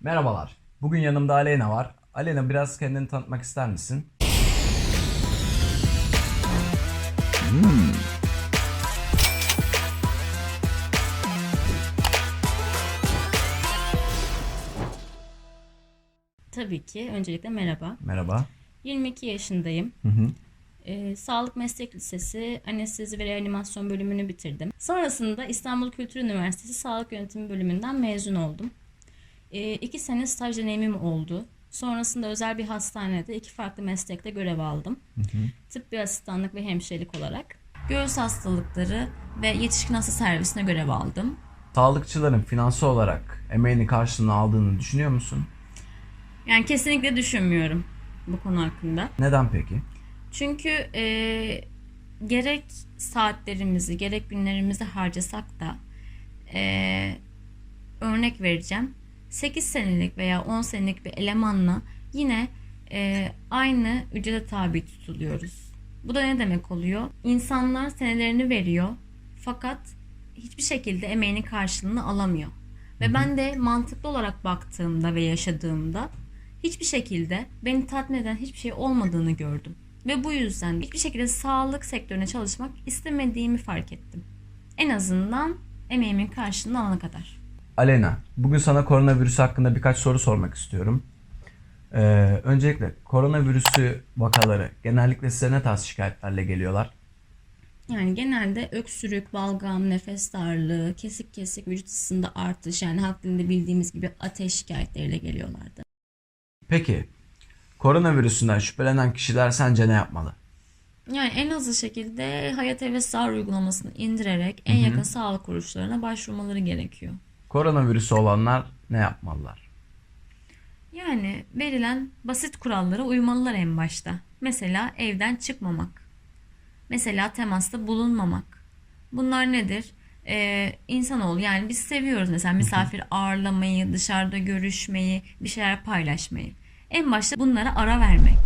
Merhabalar. Bugün yanımda Aleyna var. Aleyna biraz kendini tanıtmak ister misin? Tabii ki. Öncelikle merhaba. Merhaba. 22 yaşındayım. Hı hı. Ee, Sağlık Meslek Lisesi Anestezi ve Reanimasyon bölümünü bitirdim. Sonrasında İstanbul Kültür Üniversitesi Sağlık Yönetimi bölümünden mezun oldum. Ee, iki sene staj deneyimim oldu. Sonrasında özel bir hastanede iki farklı meslekte görev aldım. Tıbbi asistanlık ve hemşirelik olarak. Göğüs hastalıkları ve yetişkin hasta servisine görev aldım. Sağlıkçıların finansal olarak emeğini karşılığını aldığını düşünüyor musun? Yani kesinlikle düşünmüyorum bu konu hakkında. Neden peki? Çünkü e, gerek saatlerimizi gerek günlerimizi harcasak da e, örnek vereceğim. 8 senelik veya 10 senelik bir elemanla yine e, aynı ücrete tabi tutuluyoruz. Bu da ne demek oluyor? İnsanlar senelerini veriyor fakat hiçbir şekilde emeğinin karşılığını alamıyor. Ve ben de mantıklı olarak baktığımda ve yaşadığımda hiçbir şekilde beni tatmin eden hiçbir şey olmadığını gördüm. Ve bu yüzden hiçbir şekilde sağlık sektörüne çalışmak istemediğimi fark ettim. En azından emeğimin karşılığını alana kadar. Aleyna, bugün sana koronavirüs hakkında birkaç soru sormak istiyorum. Ee, öncelikle koronavirüsü vakaları genellikle size ne tarz şikayetlerle geliyorlar? Yani genelde öksürük, balgam, nefes darlığı, kesik kesik vücut ısısında artış yani halk dilinde bildiğimiz gibi ateş şikayetleriyle geliyorlardı. Peki, koronavirüsünden şüphelenen kişiler sence ne yapmalı? Yani en hızlı şekilde Hayat ve Sağır uygulamasını indirerek en yakın sağlık kuruluşlarına başvurmaları gerekiyor. Koronavirüsü olanlar ne yapmalılar? Yani verilen basit kurallara uymalılar en başta. Mesela evden çıkmamak. Mesela temasta bulunmamak. Bunlar nedir? Ee, insanoğlu yani biz seviyoruz mesela misafir ağırlamayı, dışarıda görüşmeyi, bir şeyler paylaşmayı. En başta bunlara ara vermek.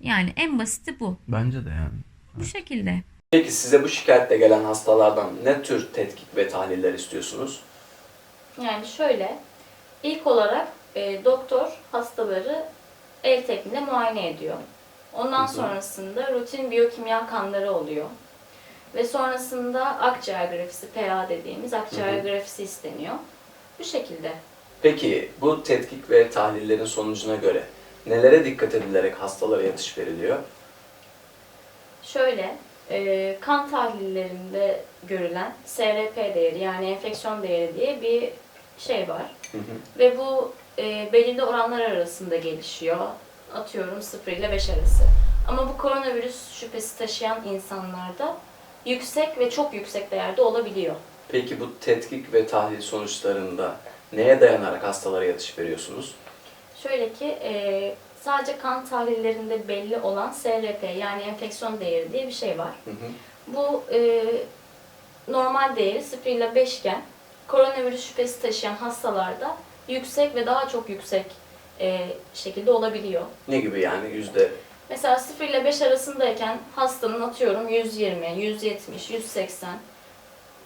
Yani en basiti bu. Bence de yani. Bu şekilde. Peki size bu şikayetle gelen hastalardan ne tür tetkik ve tahliller istiyorsunuz? Yani şöyle, ilk olarak e, doktor hastaları el tekniğinde muayene ediyor. Ondan Hı hı. sonrasında rutin biyokimya kanları oluyor. Ve sonrasında akciğer grafisi, PA dediğimiz akciğer grafisi isteniyor. Bu şekilde. Peki bu tetkik ve tahlillerin sonucuna göre nelere dikkat edilerek hastalara yatış veriliyor? Şöyle, e, kan tahlillerinde görülen SRP değeri yani enfeksiyon değeri diye bir şey var. Hı hı. Ve bu e, belirli oranlar arasında gelişiyor. Atıyorum 0 ile 5 arası. Ama bu koronavirüs şüphesi taşıyan insanlarda yüksek ve çok yüksek değerde olabiliyor. Peki bu tetkik ve tahlil sonuçlarında neye dayanarak hastalara yatış veriyorsunuz? Şöyle ki e, sadece kan tahlillerinde belli olan SRP yani enfeksiyon değeri diye bir şey var. Hı hı. Bu e, normal değeri 0 ile 5 iken koronavirüs şüphesi taşıyan hastalarda yüksek ve daha çok yüksek e, şekilde olabiliyor. Ne gibi yani yüzde Mesela 0 ile 5 arasındayken hastanın atıyorum 120, 170, 180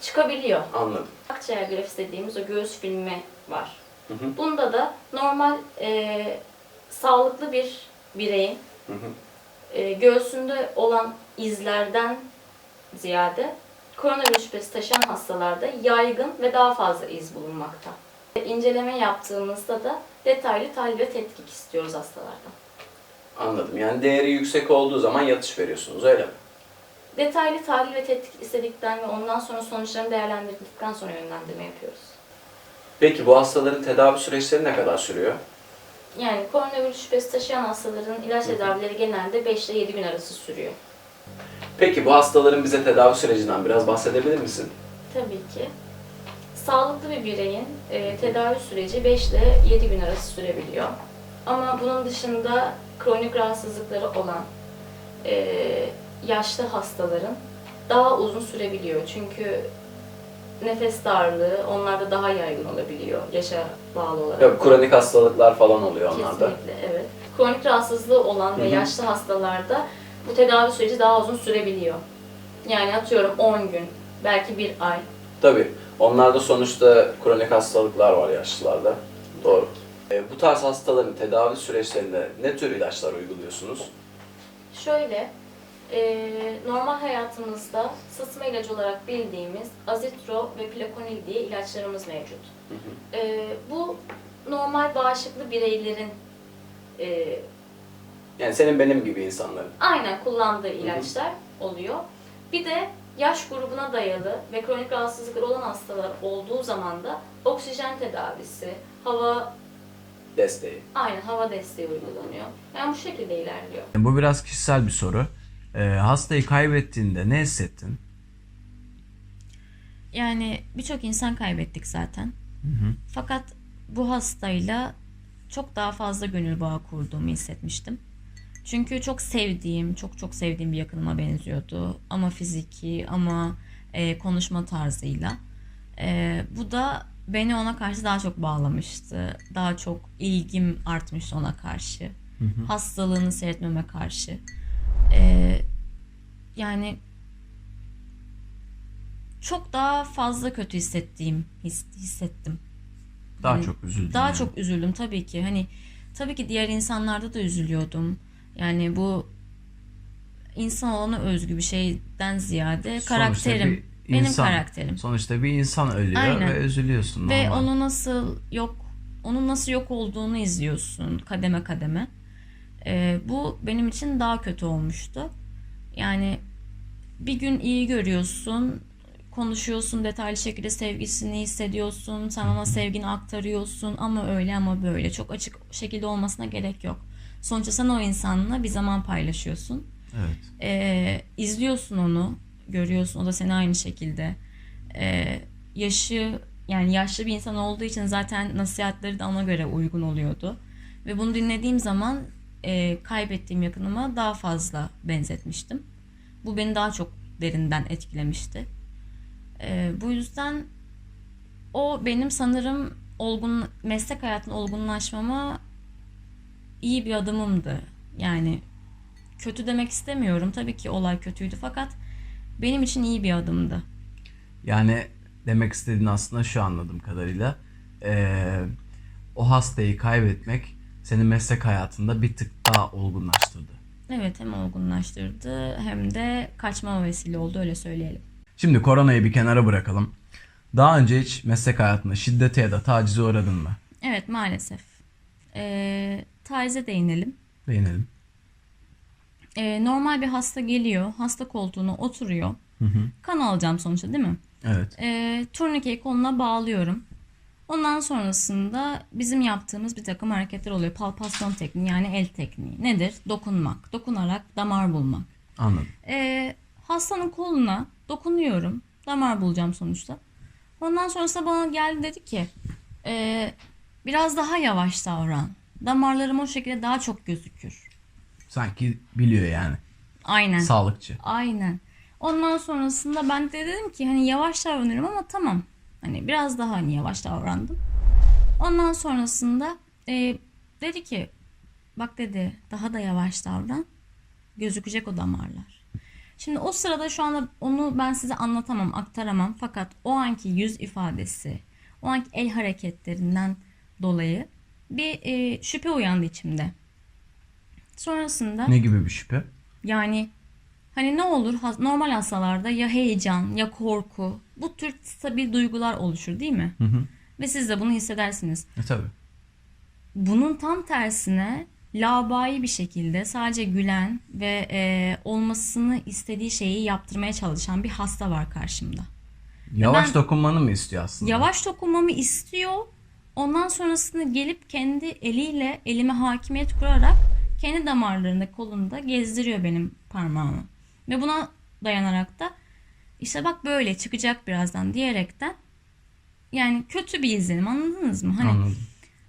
çıkabiliyor. anladım. Akciğer grafisi dediğimiz o göğüs filmi var. Hı hı. Bunda da normal e, sağlıklı bir bireyin Hı hı. e, göğsünde olan izlerden ziyade koronavirüs şüphesi taşıyan hastalarda yaygın ve daha fazla iz bulunmakta. İnceleme yaptığımızda da detaylı tahlil ve tetkik istiyoruz hastalardan. Anladım. Yani değeri yüksek olduğu zaman yatış veriyorsunuz öyle mi? Detaylı tahlil ve tetkik istedikten ve ondan sonra sonuçlarını değerlendirdikten sonra yönlendirme yapıyoruz. Peki bu hastaların tedavi süreçleri ne kadar sürüyor? Yani koronavirüs şüphesi taşıyan hastaların ilaç tedavileri genelde 5 ile 7 gün arası sürüyor. Peki bu hastaların bize tedavi sürecinden biraz bahsedebilir misin? Tabii ki. Sağlıklı bir bireyin e, tedavi süreci 5 ile 7 gün arası sürebiliyor. Ama bunun dışında kronik rahatsızlıkları olan e, yaşlı hastaların daha uzun sürebiliyor. Çünkü nefes darlığı onlarda daha yaygın olabiliyor yaşa bağlı olarak. Yok, kronik hastalıklar falan oluyor onlarda. Kesinlikle evet. Kronik rahatsızlığı olan ve Hı hı. yaşlı hastalarda bu tedavi süreci daha uzun sürebiliyor. Yani atıyorum 10 gün, belki bir ay. Tabii. Onlarda sonuçta kronik hastalıklar var yaşlılarda. Doğru. E, bu tarz hastaların tedavi süreçlerinde ne tür ilaçlar uyguluyorsunuz? Şöyle, e, normal hayatımızda sıtma ilacı olarak bildiğimiz azitro ve plakonil diye ilaçlarımız mevcut. E, bu normal bağışıklı bireylerin e, Yani senin benim gibi insanların. aynen kullandığı ilaçlar oluyor. Bir de yaş grubuna dayalı ve kronik rahatsızlıkları olan hastalar olduğu zaman da oksijen tedavisi, hava Desteği. aynen hava desteği uygulanıyor. Yani bu şekilde ilerliyor. Bu biraz kişisel bir soru. E, hastayı kaybettiğinde ne hissettin? Yani birçok insan kaybettik zaten. Fakat bu hastayla çok daha fazla gönül bağı kurduğumu hissetmiştim. Çünkü çok sevdiğim, çok çok sevdiğim bir yakınıma benziyordu. Ama fiziki, ama e, konuşma tarzıyla. E, bu da beni ona karşı daha çok bağlamıştı. Daha çok ilgim artmıştı ona karşı. Hastalığını seyretmeme karşı. E, yani çok daha fazla kötü hissettiğim his- hissettim. Daha Hani çok üzüldüm. Daha yani. çok üzüldüm tabii ki. Hani tabii ki diğer insanlarda da üzülüyordum. Yani bu insan olana özgü bir şeyden ziyade Sonuçta karakterim. bir Benim insan- karakterim. Sonuçta bir insan ölüyor Aynen. ve üzülüyorsun. Ve normal. onu nasıl yok onun nasıl yok olduğunu izliyorsun kademe kademe. Ee, bu benim için daha kötü olmuştu. Yani bir gün iyi görüyorsun, konuşuyorsun detaylı şekilde sevgisini hissediyorsun, sen ona sevgini aktarıyorsun ama öyle ama böyle. Çok açık şekilde olmasına gerek yok. Sonuçta sen o insanla bir zaman paylaşıyorsun. Evet. Ee, izliyorsun onu, görüyorsun. O da seni aynı şekilde. Ee, yaşı yani yaşlı bir insan olduğu için zaten nasihatleri de ona göre uygun oluyordu. Ve bunu dinlediğim zaman e, kaybettiğim yakınıma daha fazla benzetmiştim. Bu beni daha çok derinden etkilemişti. Ee, bu yüzden o benim sanırım olgun meslek hayatında olgunlaşmama iyi bir adımımdı. Yani kötü demek istemiyorum. Tabii ki olay kötüydü fakat benim için iyi bir adımdı. Yani demek istediğin aslında şu anladığım kadarıyla eee, o hastayı kaybetmek senin meslek hayatında bir tık daha olgunlaştırdı. Evet hem olgunlaştırdı hem de kaçmama vesile oldu öyle söyleyelim. Şimdi koronayı bir kenara bırakalım. Daha önce hiç meslek hayatında şiddete ya da tacize uğradın mı? Evet maalesef. Ee, tacize değinelim. Değinelim. Ee, normal bir hasta geliyor, hasta koltuğuna oturuyor. Hı hı. Kan alacağım sonuçta değil mi? Evet. e, turnikeyi koluna bağlıyorum. Ondan sonrasında bizim yaptığımız bir takım hareketler oluyor. Palpasyon tekniği yani el tekniği. Nedir? Dokunmak. Dokunarak damar bulmak. Anladım. E, hastanın koluna dokunuyorum. Damar bulacağım sonuçta. Ondan sonrasında bana geldi dedi ki e, biraz daha yavaş davran. Damarlarım o şekilde daha çok gözükür. Sanki biliyor yani. Aynen. Sağlıkçı. Aynen. Ondan sonrasında ben de dedim ki hani yavaş davranıyorum ama tamam. Hani biraz daha hani yavaş davrandım. Ondan sonrasında e, dedi ki bak dedi daha da yavaş davran. Gözükecek o damarlar. Şimdi o sırada şu anda onu ben size anlatamam, aktaramam. Fakat o anki yüz ifadesi, o anki el hareketlerinden dolayı bir e, şüphe uyandı içimde. Sonrasında Ne gibi bir şüphe? yani hani ne olur has- normal hastalarda ya heyecan ya korku bu tür stabil duygular oluşur değil mi? Hı hı. Ve siz de bunu hissedersiniz. E tabii. Bunun tam tersine labai bir şekilde sadece gülen ve e, olmasını istediği şeyi yaptırmaya çalışan bir hasta var karşımda. Yavaş dokunmanı mı istiyor aslında? Yavaş dokunmamı istiyor. Ondan sonrasında gelip kendi eliyle elime hakimiyet kurarak kendi damarlarında kolunda gezdiriyor benim parmağımı. Ve buna dayanarak da işte bak böyle çıkacak birazdan diyerekten yani kötü bir izlenim anladınız mı? Hani Anladım.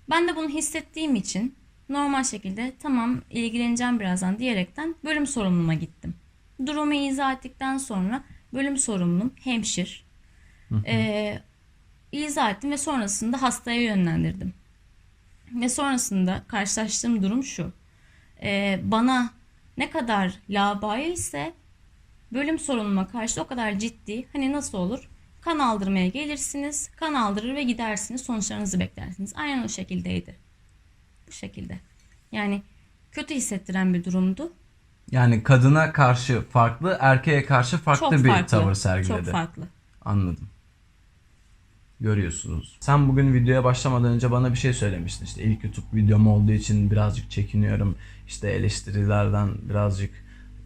ben de bunu hissettiğim için normal şekilde tamam ilgileneceğim birazdan diyerekten bölüm sorumluma gittim. Durumu izah ettikten sonra bölüm sorumlum hemşir. Ee, izah ettim ve sonrasında hastaya yönlendirdim. Ve sonrasında karşılaştığım durum şu. Ee, bana ne kadar labaya ise bölüm sorunuma karşı o kadar ciddi. Hani nasıl olur? Kan aldırmaya gelirsiniz. Kan aldırır ve gidersiniz. Sonuçlarınızı beklersiniz. Aynen o şekildeydi. Bu şekilde. Yani kötü hissettiren bir durumdu. Yani kadına karşı farklı, erkeğe karşı farklı Çok bir farklı. tavır sergiledi. Çok farklı. Anladım. Görüyorsunuz. Sen bugün videoya başlamadan önce bana bir şey söylemiştin. İşte ilk YouTube videom olduğu için birazcık çekiniyorum. İşte eleştirilerden birazcık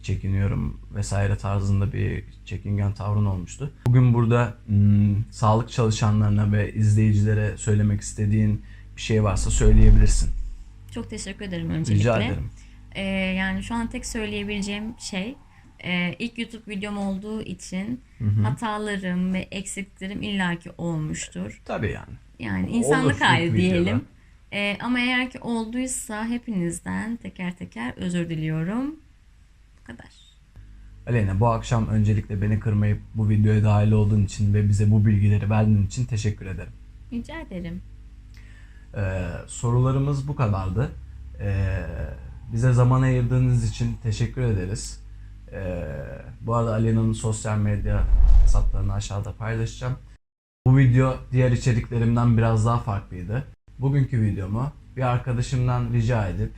çekiniyorum vesaire tarzında bir çekingen tavrın olmuştu. Bugün burada hmm, sağlık çalışanlarına ve izleyicilere söylemek istediğin bir şey varsa söyleyebilirsin. Çok teşekkür ederim öncelikle. Rica ederim. Ee, yani şu an tek söyleyebileceğim şey e, ilk YouTube videom olduğu için hatalarım ve eksiklerim illaki olmuştur. Tabii yani. Yani Olur insanlık ilk hali diyelim. Ee, ama eğer ki olduysa hepinizden teker teker özür diliyorum. Bu kadar. Aleyna bu akşam öncelikle beni kırmayıp bu videoya dahil olduğun için ve bize bu bilgileri verdiğin için teşekkür ederim. Rica ederim. Ee, sorularımız bu kadardı. Ee, bize zaman ayırdığınız için teşekkür ederiz. Ee, bu arada Alena'nın sosyal medya hesaplarını aşağıda paylaşacağım. Bu video diğer içeriklerimden biraz daha farklıydı. Bugünkü videomu bir arkadaşımdan rica edip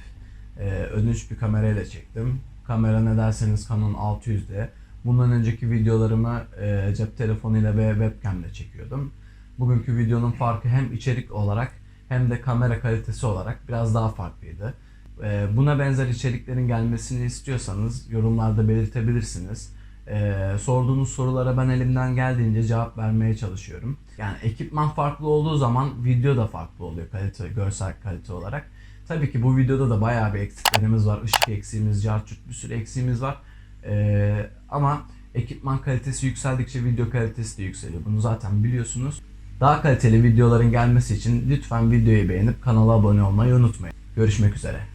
e, ödünç bir kamerayla çektim. Kamera ne derseniz Canon 600'de. Bundan önceki videolarımı e, cep telefonuyla ve webcamle çekiyordum. Bugünkü videonun farkı hem içerik olarak hem de kamera kalitesi olarak biraz daha farklıydı. Ee, Buna benzer içeriklerin gelmesini istiyorsanız yorumlarda belirtebilirsiniz. Ee, sorduğunuz sorulara ben elimden geldiğince cevap vermeye çalışıyorum. Yani ekipman farklı olduğu zaman video da farklı oluyor kalite, görsel kalite olarak. Tabii ki bu videoda da bayağı bir eksiklerimiz var. Işık eksiğimiz, cartçut bir sürü eksiğimiz var. Ee, ama ekipman kalitesi yükseldikçe video kalitesi de yükseliyor. Bunu zaten biliyorsunuz. Daha kaliteli videoların gelmesi için lütfen videoyu beğenip kanala abone olmayı unutmayın. Görüşmek üzere.